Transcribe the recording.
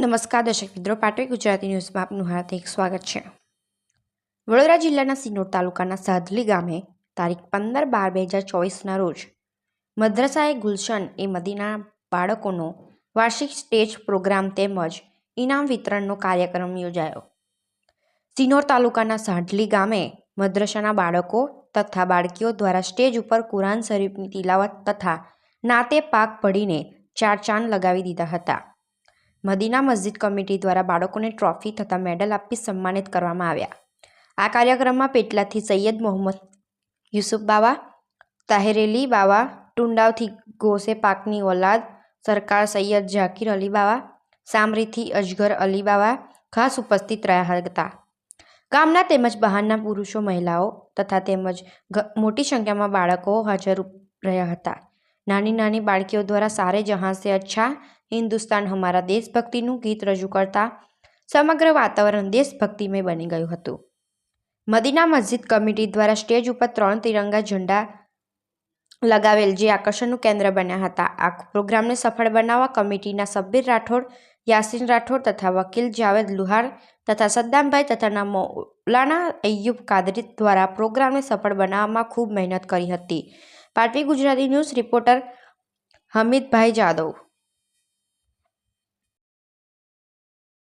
નમસ્કાર, દર્શક મિત્રો. પાટવી ગુજરાતી ન્યૂઝમાં આપનું હાર્દિક સ્વાગત છે. વડોદરા જિલ્લાના સિનોર તાલુકાના સાધલી ગામે તારીખ પંદર બાર બે હજાર ચોવીસના રોજ મદ્રસાએ ગુલશન એ મદીના બાળકોનો વાર્ષિક સ્ટેજ પ્રોગ્રામ તેમજ ઇનામ વિતરણનો કાર્યક્રમ યોજાયો. સિનોર તાલુકાના સાઢલી ગામે મદ્રસાના બાળકો તથા બાળકીઓ દ્વારા સ્ટેજ ઉપર કુરાન શરીફની તિલાવત તથા નાતે પાક પડીને ચાર ચાંદ લગાવી દીધા હતા. મદીના મસ્જિદ કમિટી દ્વારા બાળકોને ટ્રોફી તથા મેડલ આપી સન્માનિત કરવામાં આવ્યા. આ કાર્યક્રમમાં પેટલાથી સૈયદ મોહમ્મદ યુસુફ બાવા તાહેરેલી બાવા, ટુંડાવથી ગોસે પાકની ઓલાદ, સરકાર સૈયદ ઝાકીર અલી બાવા, સામરીથી અજગર અલી બાવા ખાસ ઉપસ્થિત રહ્યા હતા. ગામના તેમજ બહારના પુરુષો, મહિલાઓ તથા તેમજ મોટી સંખ્યામાં બાળકો હાજર રહ્યા હતા. નાની નાની બાળકીઓ દ્વારા સારે જહાં સે અચ્છા હિન્દુસ્તાન હમારા દેશભક્તિનું ગીત રજૂ કરતા સમગ્ર વાતાવરણ દેશભક્તિમય બની ગયું હતું. મદીના મસ્જિદ કમિટી દ્વારા સ્ટેજ ઉપર ત્રણ તિરંગા ઝંડા લગાવેલ જે આકર્ષણનું કેન્દ્ર બન્યા હતા. આ પ્રોગ્રામને સફળ બનાવવા કમિટીના સબ્બીર રાઠોડ, યાસીન રાઠોડ તથા વકીલ જાવેદ લુહાર તથા સદ્દામભાઈ તથા મૌલાના અય્યુબ કાદરી દ્વારા પ્રોગ્રામને સફળ બનાવવામાં ખૂબ મહેનત કરી હતી. પાટવી ગુજરાતી ન્યૂઝ રિપોર્ટર હમીદભાઈ જાદવ